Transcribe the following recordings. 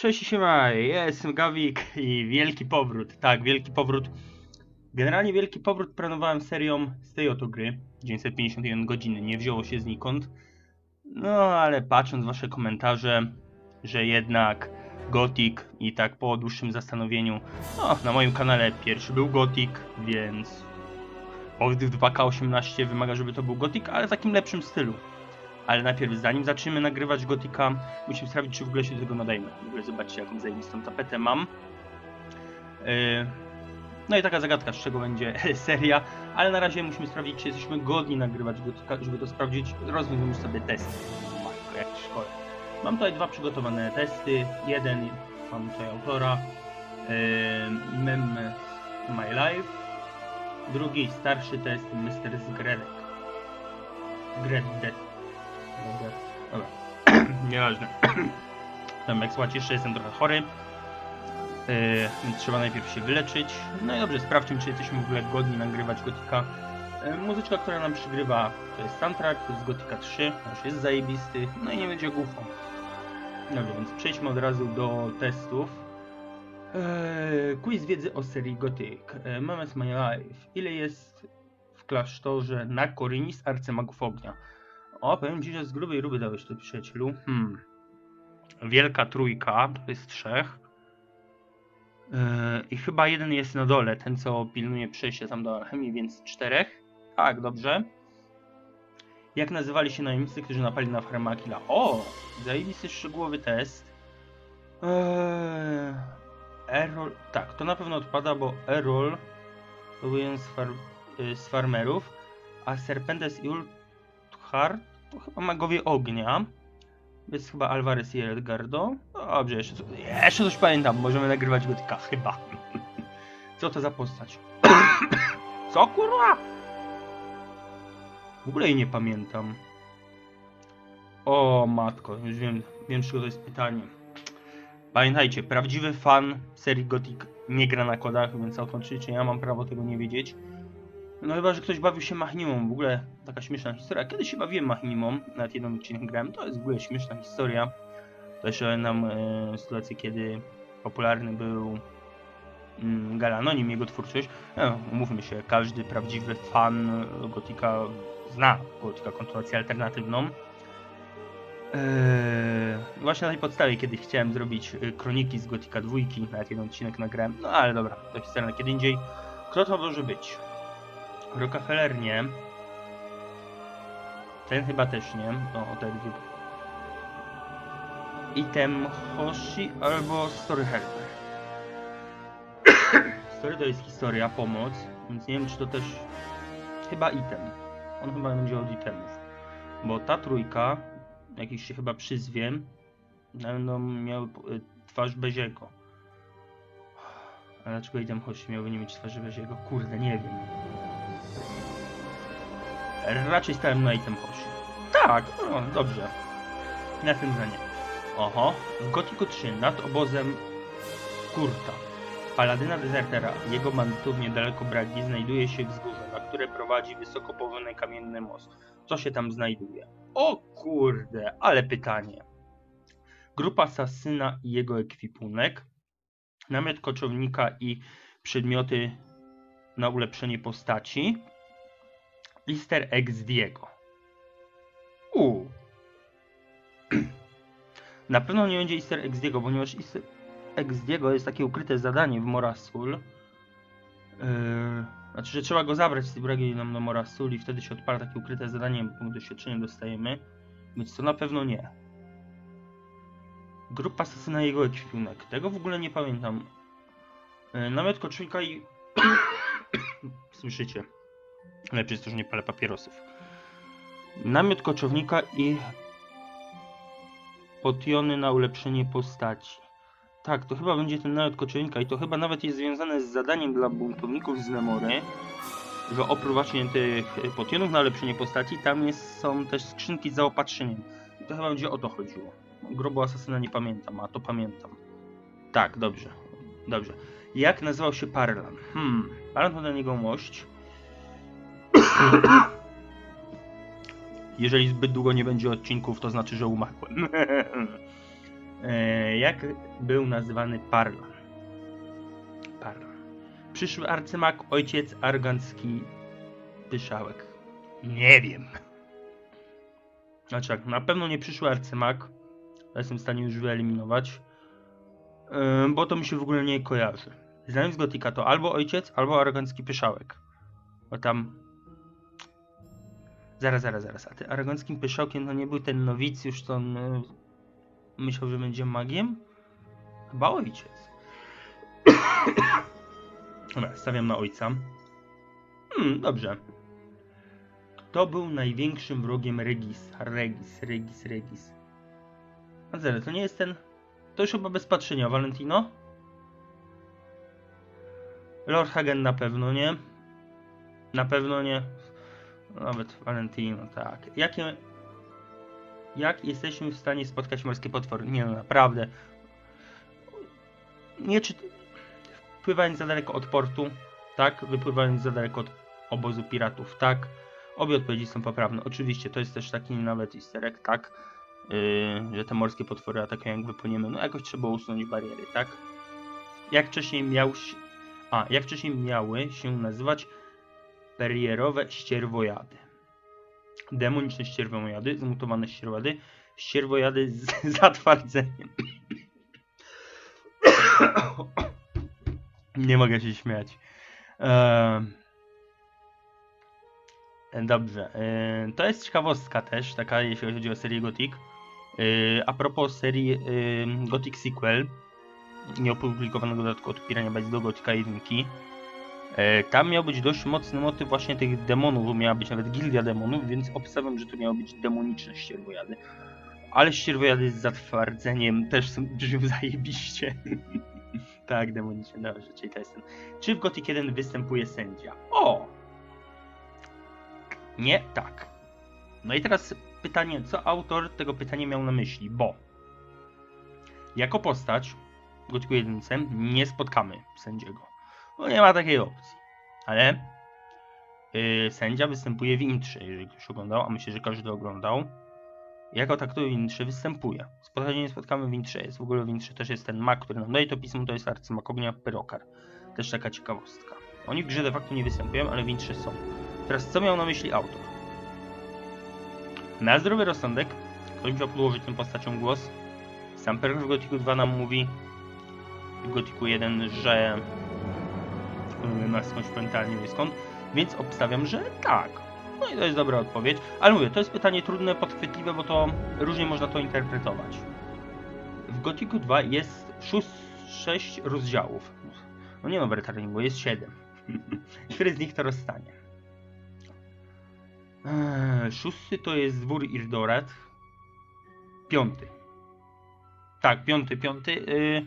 Cześć siema, ja jestem Gawik i wielki powrót, tak, wielki powrót. Generalnie wielki powrót planowałem serią z tej oto gry, 951 godziny, nie wzięło się znikąd. No ale patrząc wasze komentarze, że jednak Gothic i tak po dłuższym zastanowieniu, no na moim kanale pierwszy był Gothic, więc powód 2K18 wymaga, żeby to był Gothic, ale w takim lepszym stylu. Ale najpierw, zanim zaczniemy nagrywać Gotika, musimy sprawdzić, czy w ogóle się do tego nadajmy. W ogóle zobaczcie, jaką zajebistą tapetę mam. Yy, No i taka zagadka, z czego będzie seria, ale na razie musimy sprawdzić, czy jesteśmy godni nagrywać Gotika, żeby to sprawdzić. Rozwiążemy sobie testy. Jak szkole. Mam tutaj dwa przygotowane testy. Jeden mam tutaj autora. Yy, Mem My Life. Drugi, starszy test Mr. Zgredek. Zgredek. Dobra. Dobra. Nieważne. Tam jak słuchać, jeszcze jestem trochę chory. Yy, więc trzeba najpierw się wyleczyć. No i dobrze, sprawdźmy, czy jesteśmy w ogóle godni nagrywać Gotika. Yy, muzyczka, która nam przygrywa, to jest soundtrack z Gotika 3. Już jest zajebisty. No i nie będzie gufą. Dobrze, więc przejdźmy od razu do testów. Eee, quiz wiedzy o serii Gothic. Eee, Moments My Life. Ile jest w klasztorze na Korynis arcymagów ognia? O, powiem ci, że z grubej ruby dałeś to przyjacielu. Hmm. Wielka trójka, to jest trzech. Yy, I chyba jeden jest na dole, ten co pilnuje przejścia tam do alchemii, więc czterech. Tak, dobrze. Jak nazywali się najemnicy, którzy napali na Farmakila? O! Zajebisty szczegółowy test. Eee, Errol... Tak, to na pewno odpada, bo Errol był jeden z, far... y, z farmerów, a Serpentes i Ulthard to chyba magowie ognia. Jest chyba Alvarez i Edgardo. Dobrze, jeszcze, co- jeszcze coś pamiętam. Możemy nagrywać gotyka, chyba. Co to za postać? Co kurwa? W ogóle jej nie pamiętam. O matko, już wiem, wiem czego to jest pytanie. Pamiętajcie, prawdziwy fan serii Gothic nie gra na kodach, więc automatycznie ja mam prawo tego nie wiedzieć. No chyba, że ktoś bawił się Machnimą, w ogóle taka śmieszna historia. Kiedyś się bawiłem Machnimą, nawet jeden odcinek grałem, to jest w ogóle śmieszna historia. To jeszcze nam e, sytuację, kiedy popularny był mm, Galanonim, jego twórczość. No, umówmy się, każdy prawdziwy fan Gotika zna Gotika kontynuację alternatywną. Eee, właśnie na tej podstawie kiedyś chciałem zrobić e, kroniki z Gotika dwójki, nawet jeden odcinek nagrałem, no ale dobra, to historia na kiedy indziej. Kto to może być? Rockefeller nie. Ten chyba też nie. O, te dwie. Item Hoshi albo Story Helper. Story to jest historia, pomoc, więc nie wiem czy to też... Chyba item. On chyba będzie od itemów. Bo ta trójka, jakiś się chyba przyzwie, będą miały y, twarz Beziego. A dlaczego item Hoshi miałby nie mieć twarzy Beziego? Kurde, nie wiem. Raczej stałem na item Hoshi. Tak, o, dobrze. Na tym zdanie. Oho, w Gotiku 3 nad obozem Kurta, paladyna dezertera jego bandytów niedaleko Bragi znajduje się wzgórze, na które prowadzi wysoko położony kamienny most. Co się tam znajduje? O kurde, ale pytanie. Grupa Sasyna i jego ekwipunek, namiot koczownika i przedmioty na ulepszenie postaci, Easter egg z Diego. U. Na pewno nie będzie Easter egg z Diego, ponieważ Easter egg z Diego jest takie ukryte zadanie w Morasul. Yy, znaczy, że trzeba go zabrać z tej bragi nam do Morasul i wtedy się odpala takie ukryte zadanie, bo doświadczenie dostajemy. Więc to na pewno nie. Grupa asasyna i jego ekwipunek. Tego w ogóle nie pamiętam. Yy, namiot koczownika i... Słyszycie? Lepiej jest to, że nie palę papierosów. Namiot koczownika i potiony na ulepszenie postaci. Tak, to chyba będzie ten namiot koczownika i to chyba nawet jest związane z zadaniem dla buntowników z Nemory, że oprócz właśnie tych potionów na ulepszenie postaci, tam jest, są też skrzynki z zaopatrzeniem. I to chyba będzie o to chodziło. Grobu asasyna nie pamiętam, a to pamiętam. Tak, dobrze. Dobrze. Jak nazywał się Parlan? Hmm, Parlan to na niego mość. Jeżeli zbyt długo nie będzie odcinków, to znaczy, że umarłem. E, jak był nazywany Parlan? Parlan. Przyszły arcymak, ojciec argancki Pyszałek. Nie wiem. Znaczy tak, na pewno nie przyszły arcymak. Jestem w stanie już wyeliminować. Yy, bo to mi się w ogóle nie kojarzy. Znając Gotika to albo ojciec, albo arogancki pyszałek. Bo tam... Zaraz, zaraz, zaraz. A tym aroganckim pyszałkiem to nie był ten nowicjusz, co on yy, myślał, że będzie magiem? Chyba ojciec. Dobra, stawiam na ojca. Hmm, dobrze. Kto był największym wrogiem Regis? Regis, Regis, Regis. A to nie jest ten... To już chyba bez patrzenia, Valentino? Lord Hagen na pewno nie. Na pewno nie. Nawet Valentino, tak. Jakie... Jak jesteśmy w stanie spotkać morskie potwory? Nie no, naprawdę. Nie czy... Wpływając za daleko od portu, tak? Wypływając za daleko od obozu piratów, tak? Obie odpowiedzi są poprawne. Oczywiście, to jest też taki nawet easter egg, tak? Yy, że te morskie potwory atakują jak wypłyniemy. No jakoś trzeba usunąć bariery, tak? Jak wcześniej miał. A, jak wcześniej miały się nazywać perierowe ścierwojady. Demoniczne ścierwojady, zmutowane ścierwojady, ścierwojady z zatwardzeniem. Nie mogę się śmiać. Eee... Dobrze. Eee, to jest ciekawostka też, taka jeśli chodzi o serię Gothic. Eee, a propos serii Gothic Sequel, nieopublikowanego dodatku odpierania bajs do Gothica 1. Tam miał być dość mocny motyw właśnie tych demonów, miała być nawet gildia demonów, więc obstawiam, że to miało być demoniczne ścierwojady. Ale ścierwojady z zatwardzeniem też są brzmią zajebiście. tak, demoniczne, dobrze, czyli to jest ten. Czy w Gothic 1 występuje sędzia? O! Nie, tak. No i teraz pytanie, co autor tego pytania miał na myśli, bo jako postać w Gothicu 1 nie spotkamy sędziego. No nie ma takiej opcji. Ale yy, sędzia występuje w intrze, jeżeli ktoś oglądał, a myślę, że każdy oglądał. Jako tak to w intrze występuje. Spotkanie nie spotkamy w intrze. Jest w ogóle w intrze też jest ten mak, który nam daje to pismo, to jest arcymak ognia Pyrokar. Też taka ciekawostka. Oni w grze de facto nie występują, ale w intrze są. Teraz co miał na myśli autor? Na zdrowy rozsądek ktoś musiał podłożyć tym postaciom głos. Sam Perk w Gothicu 2 nam mówi w Gothicu 1, że na skądś mentalnie skąd, więc obstawiam, że tak. No i to jest dobra odpowiedź, ale mówię, to jest pytanie trudne, podchwytliwe, bo to różnie można to interpretować. W Gothicu 2 jest 6 rozdziałów. No nie w Returningu jest 7. Który z nich to rozstanie? Eee, szósty to jest dwór Irdorat. Piąty. Tak, piąty, piąty. Yy,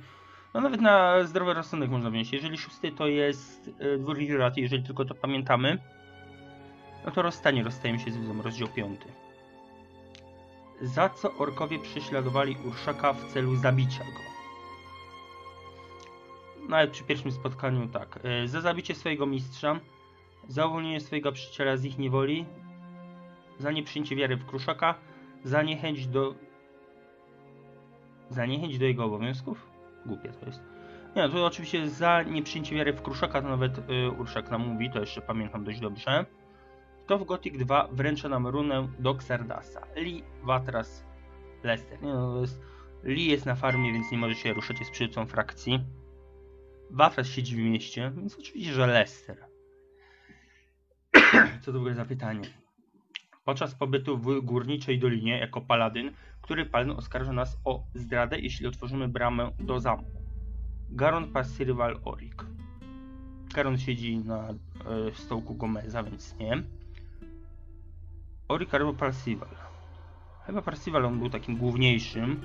no nawet na zdrowy rozsądek można wziąć. Jeżeli szósty to jest yy, dwór jeżeli tylko to pamiętamy, no to rozstanie, rozstajemy się z widzą, rozdział piąty. Za co orkowie prześladowali Urszaka w celu zabicia go? Nawet przy pierwszym spotkaniu tak. Yy, za zabicie swojego mistrza, za uwolnienie swojego przyjaciela z ich niewoli, za nieprzyjęcie wiary w Kruszaka, za niechęć do... Za niechęć do jego obowiązków? Głupie to jest. Nie, to oczywiście za nieprzyjęcie wiary w Kruszaka, to nawet y, Urszak nam mówi, to jeszcze pamiętam dość dobrze. To w Gothic 2 wręcza nam runę do Xardasa. Lee, Watras, Lester. Nie no, to jest... Lee jest na farmie, więc nie może się ruszać, jest przywódcą frakcji. Watras siedzi w mieście, więc oczywiście, że Lester. Co to w ogóle za pytanie? Podczas pobytu w Górniczej Dolinie jako paladyn, który paladyn oskarża nas o zdradę, jeśli otworzymy bramę do zamku. Garon Parsirwal Orik. Garon siedzi na e, stołku Gomeza, więc nie. Orik albo Parsival. Chyba Parsival on był takim główniejszym.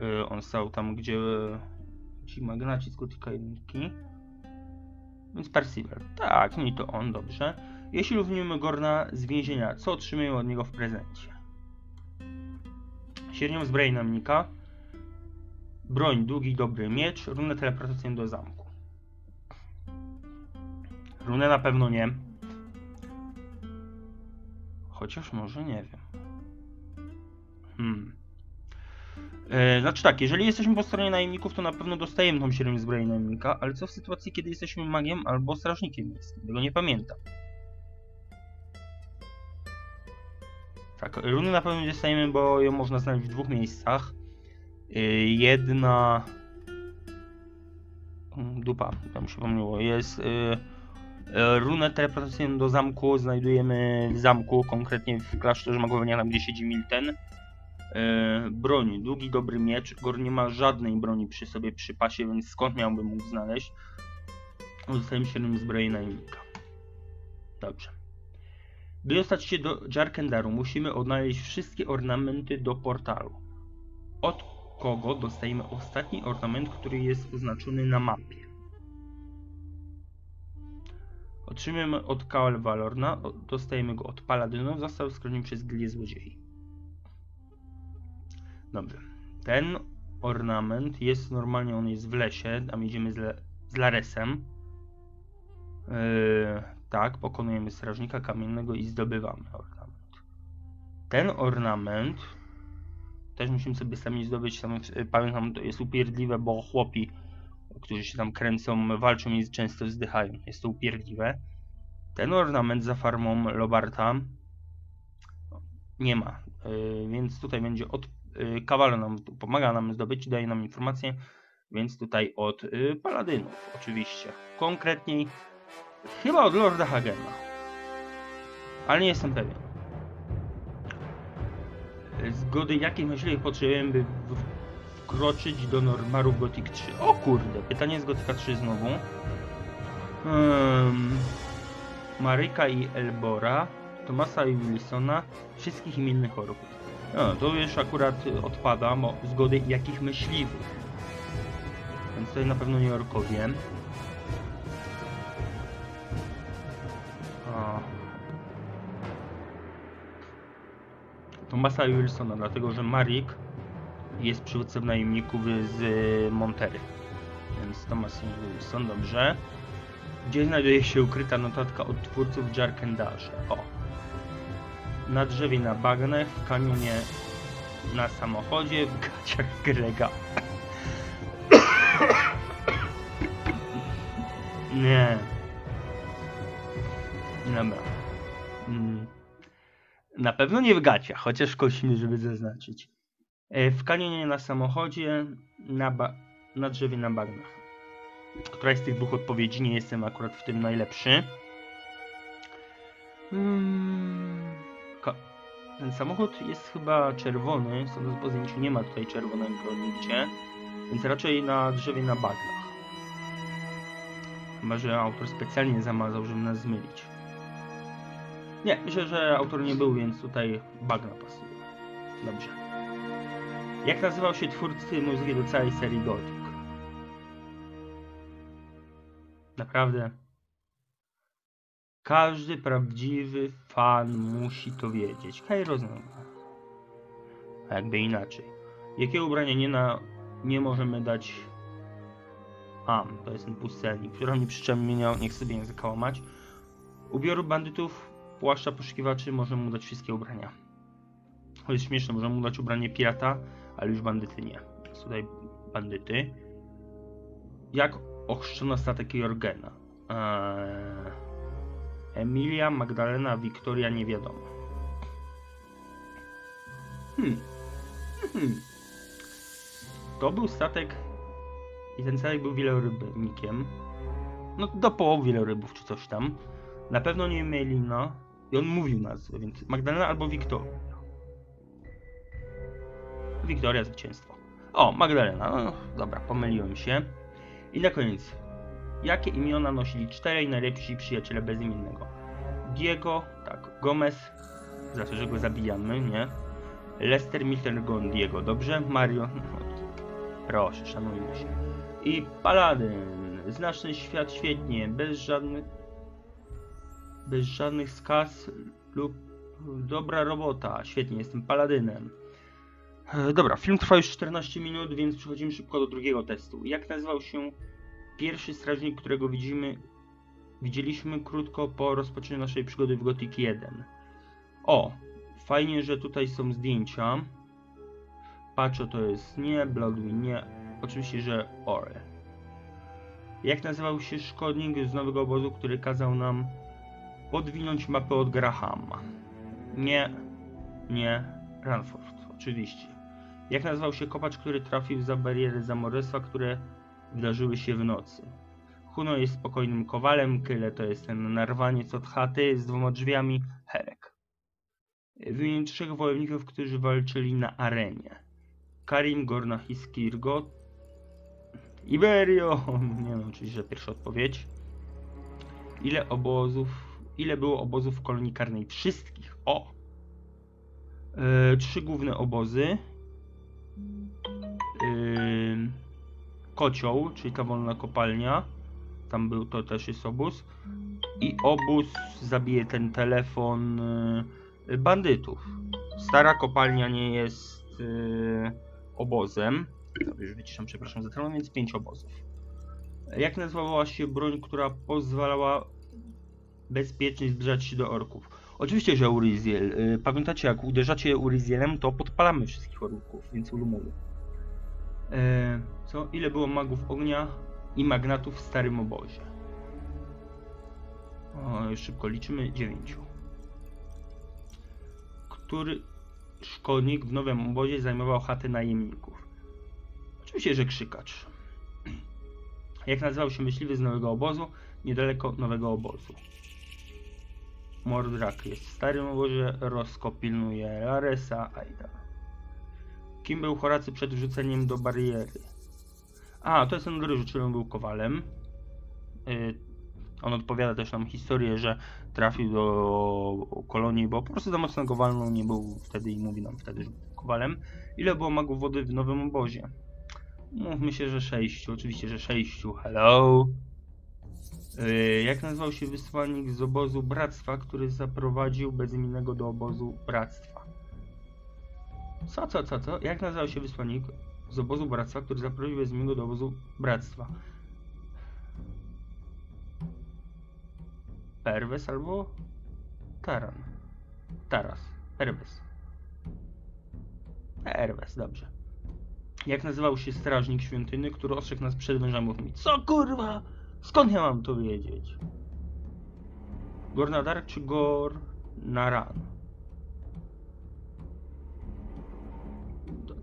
E, on stał tam, gdzie e, ci magnaci z Gotika Więc Parsival. Tak, nie to on, dobrze. Jeśli uwolnimy Gorna z więzienia, co otrzymujemy od niego w prezencie? Średnią zbrojnamnika, broń, długi, dobry miecz, runę teleportacyjną do zamku. Runę na pewno nie. Chociaż może nie wiem. Hmm. E, znaczy tak, jeżeli jesteśmy po stronie najemników, to na pewno dostajemy tą średnią zbroję najemnika, ale co w sytuacji, kiedy jesteśmy magiem albo strażnikiem miejskim? Tego nie pamiętam. Tak, runy na pewno dostajemy, bo ją można znaleźć w dwóch miejscach. E, jedna... Mm, Dupa, tam się pomyliło. Jest... e, Runę teleportacyjną do zamku znajdujemy w zamku, konkretnie w klasztorze magowania, tam gdzie siedzi Milten. E, broni. Długi, dobry miecz. Gor nie ma żadnej broni przy sobie, przy pasie, więc skąd miałbym mógł znaleźć? Zostałem średnim zbroi najemnika. Dobrze. By dostać się do Jarkendaru, musimy odnaleźć wszystkie ornamenty do portalu. Od kogo dostajemy ostatni ornament, który jest oznaczony na mapie? Otrzymujemy od Kaal Valorna, dostajemy go od Paladynów, został skroniony przez Gilię Złodziei. Dobrze. Ten ornament jest normalnie, on jest w lesie, tam idziemy z, Le z Laresem. Yy, tak, pokonujemy strażnika kamiennego i zdobywamy ornament. Ten ornament też musimy sobie sami zdobyć. Tam, pamiętam, to jest upierdliwe, bo chłopi, którzy się tam kręcą, walczą i często zdychają. Jest to upierdliwe. Ten ornament za farmą Lobarta nie ma, yy, więc tutaj będzie od y, Kawal nam pomaga nam zdobyć, daje nam informacje, więc tutaj od y, Paladynów oczywiście. Konkretniej chyba od Lorda Hagena. Ale nie jestem pewien. Zgody jakiej myśliwej potrzebujemy, by wkroczyć do Normaru Gothic 3? O kurde, pytanie z Gotika 3 znowu. Um, Maryka i Elbora, Tomasa i Wilsona, wszystkich im innych orków. No, to już akurat odpada, zgody jakich myśliwych. Więc tutaj na pewno nie orkowie. Tomasa i Wilsona, dlatego że Marik jest przywódcą najemników z y, Montery. Więc Thomas Wilson, dobrze. Gdzie znajduje się ukryta notatka od twórców w Jarkendarze? O, na drzewie na bagnach, w kanionie na samochodzie, w gaciach Grega. Nie. Dobra. Na pewno nie w gaciach, chociaż kosimy, żeby zaznaczyć. E, W kanionie na samochodzie, na, na drzewie na bagnach. Któraś z tych dwóch odpowiedzi, nie jestem akurat w tym najlepszy. Mm. Ko- Ten samochód jest chyba czerwony, sądząc po zdjęciu nie ma tutaj czerwonego nigdzie, więc raczej na drzewie na bagnach. Chyba, że autor specjalnie zamazał, żeby nas zmylić. Nie, myślę, że autor nie był, więc tutaj bagna pasuje. Dobrze. Jak nazywał się twórcy muzyki do całej serii Gothic? Naprawdę. Każdy prawdziwy fan musi to wiedzieć. Kairo zna. A jakby inaczej. Jakie ubrania nie, na, nie możemy dać Am, to jest ten pustelnik, który nie przyczepiał, niech sobie język łamać. Ubioru bandytów, płaszcza poszukiwaczy możemy mu dać wszystkie ubrania. Jest śmieszne, możemy mu dać ubranie pirata, ale już bandyty nie. Więc tutaj bandyty. Jak ochrzczono statek Jorgena? Eee... Emilia, Magdalena, Wiktoria, nie wiadomo. Hmm. Hmm. To był statek i ten statek był wielorybnikiem. No do połowy wielorybów czy coś tam. Na pewno nie Melina. I on mówił nazwę, więc Magdalena albo Wiktoria. Wiktoria zwycięstwo. O, Magdalena. No, dobra, pomyliłem się. I na koniec. Jakie imiona nosili czterej najlepsi przyjaciele bezimiennego? Diego, tak, Gomez, to, że go zabijamy, nie? Lester Mittelgon Diego, dobrze? Mario, no, proszę, szanujmy się. I Paladyn, znasz ten świat świetnie, bez żadnych, bez żadnych skaz lub dobra robota, świetnie, jestem Paladynem. E, Dobra, film trwa już 14 minut, więc przechodzimy szybko do drugiego testu. Jak nazywał się pierwszy strażnik, którego widzimy, widzieliśmy krótko po rozpoczęciu naszej przygody w Gothic 1. O, fajnie, że tutaj są zdjęcia. Pacho to jest nie, Bloodwin nie, oczywiście, że Ore. Jak nazywał się szkodnik z nowego obozu, który kazał nam podwinąć mapę od Grahama? Nie, nie, Ranford, oczywiście. Jak nazywał się kopacz, który trafił za bariery zamorystwa, które wydarzyły się w nocy? Huno jest spokojnym kowalem, Kyle to jest ten narwaniec od chaty z dwoma drzwiami, Herek. Wymienię trzech wojowników, którzy walczyli na arenie. Karim, Gorna, Hiskirgo, Iberio! Nie no, oczywiście, że pierwsza odpowiedź. Ile obozów, ile było obozów w kolonii karnej? Wszystkich, o! E, trzy główne obozy. Ym, kocioł, czyli ta wolna kopalnia. Tam był, to też jest obóz. I obóz zabije ten telefon y, bandytów. Stara kopalnia nie jest obozem. Już przepraszam za telefon, więc pięć obozów. Jak nazywała się broń, która pozwalała bezpiecznie zbliżać się do orków? Oczywiście, że Uriziel. Y, Pamiętacie, jak uderzacie Urizielem, to podpalamy wszystkich orków, więc ulumulu. E, co? Ile było magów ognia i magnatów w starym obozie? O, szybko liczymy. Dziewięciu. Który szkodnik w nowym obozie zajmował chaty najemników? Oczywiście, że krzykacz. Jak nazywał się myśliwy z nowego obozu? Niedaleko nowego obozu. Mordrak jest w starym obozie, Rosko pilnuje Laresa, Aida. Kim był Horacy przed wrzuceniem do bariery? A, to jest ten czyli on był kowalem. Yy, on odpowiada też nam historię, że trafił do kolonii, bo po prostu za mocno go walnął, nie był wtedy i mówi nam wtedy, że był kowalem. Ile było magów wody w nowym obozie? Mówmy się, że sześciu, oczywiście, że sześciu. Hello! Yy, jak nazywał się wysłannik z obozu Bractwa, który zaprowadził bezimiennego do obozu Bractwa? Co, co, co, co? Jak nazywał się wysłannik z obozu Bractwa, który zaprowadził bezimiennego do obozu Bractwa? Perwes albo Taran. Taras. Perwes. Perwes, dobrze. Jak nazywał się strażnik świątyny, który ostrzegł nas przed wężami? Co kurwa? Skąd ja mam to wiedzieć? Gornadar czy Gor Naran?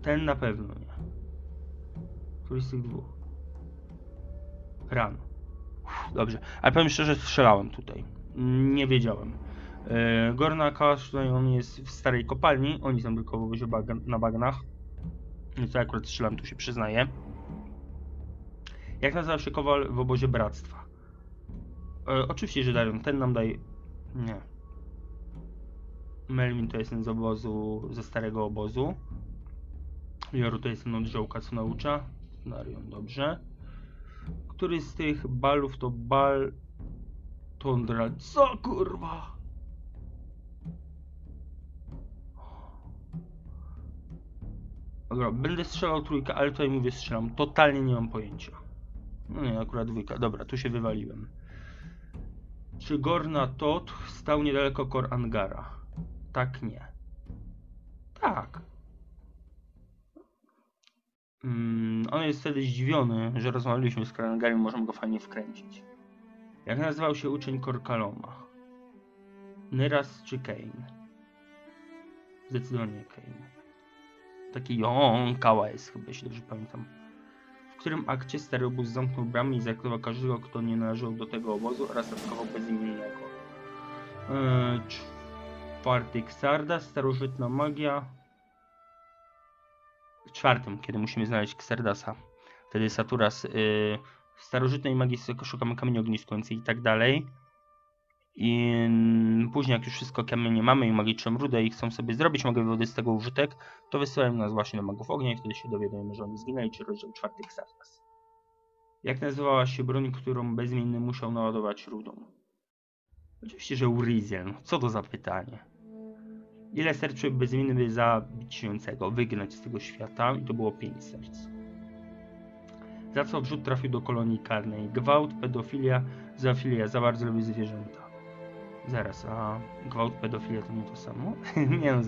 Ten na pewno nie. Któryś z tych dwóch? Ran. Dobrze, ale powiem szczerze, strzelałem tutaj. Nie wiedziałem. E, Gorna Kasz, tutaj on jest w starej kopalni, oni są tylko na bagnach. Więc ja akurat strzelam, tu się przyznaję. Jak nazywał się Kowal w obozie Bractwa? E, oczywiście, że Darion, ten nam daje... Nie. Melvin to jest ten z obozu, ze starego obozu. Joru to jest ten od żołka, co naucza. Darion, dobrze. Który z tych balów to bal... Tundra... Co kurwa? Dobra, będę strzelał trójkę, ale tutaj mówię strzelam. Totalnie nie mam pojęcia. No nie, akurat dwójka. Dobra, tu się wywaliłem. Czy Gorna Tot stał niedaleko Kor Angara? Tak, nie. Tak. Mm, on jest wtedy zdziwiony, że rozmawialiśmy z Kor Angarem, możemy go fajnie wkręcić. Jak nazywał się uczeń Korkaloma? Nyras czy Kane? Zdecydowanie Kane. Taki jąkała jest chyba, jeśli dobrze pamiętam. W którym akcie stary obóz zamknął bramy i zaaktował każdego, kto nie należał do tego obozu oraz atakował bezimiennego. Eee, czwarty Xarda, starożytna magia. Czwartym, kiedy musimy znaleźć Xardasa. Wtedy Saturas yy, starożytnej magii szukamy kamieni ogniskujący i tak dalej. I później jak już wszystko kamienie mamy i magiczną rudę i chcą sobie zrobić, mogę wywodać z tego użytek, to wysyłają nas właśnie do magów ognia i wtedy się dowiadujemy, że oni zginęli, czy rozdział czwarty Xardas. Jak nazywała się broń, którą bezmienny musiał naładować rudą? Oczywiście, że Urizel. Co to za pytanie? Ile serc bezmienny by zabić żyjącego, wygnać z tego świata? I to było pięć serc. Za co wrzut trafił do kolonii karnej? Gwałt, pedofilia, zoofilia, za bardzo lubi zwierzęta. Zaraz, a gwałt, pedofilia to nie to samo? nie no,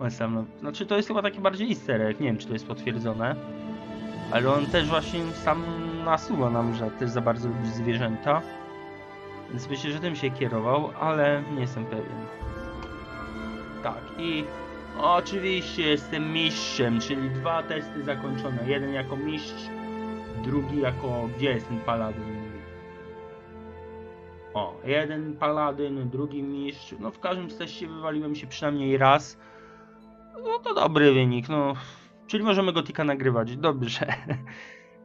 on sam, no, znaczy to jest chyba taki bardziej easter egg, nie wiem czy to jest potwierdzone, ale on też właśnie sam nasuwa nam, że też za bardzo lubi zwierzęta, więc myślę, że tym się kierował, ale nie jestem pewien. Tak, i oczywiście jestem mistrzem, czyli dwa testy zakończone, jeden jako mistrz, drugi jako, gdzie jest ten paladyn? Jeden paladyn, drugi mistrz. No w każdym teście wywaliłem się przynajmniej raz. No to dobry wynik, no. Czyli możemy Gotika nagrywać, dobrze.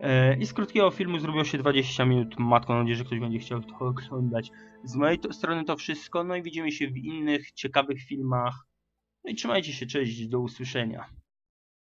E, I z krótkiego filmu zrobiło się 20 minut. Matko, mam nadzieję, że ktoś będzie chciał to oglądać. Z mojej strony to wszystko, no i widzimy się w innych ciekawych filmach. No i trzymajcie się, cześć, do usłyszenia.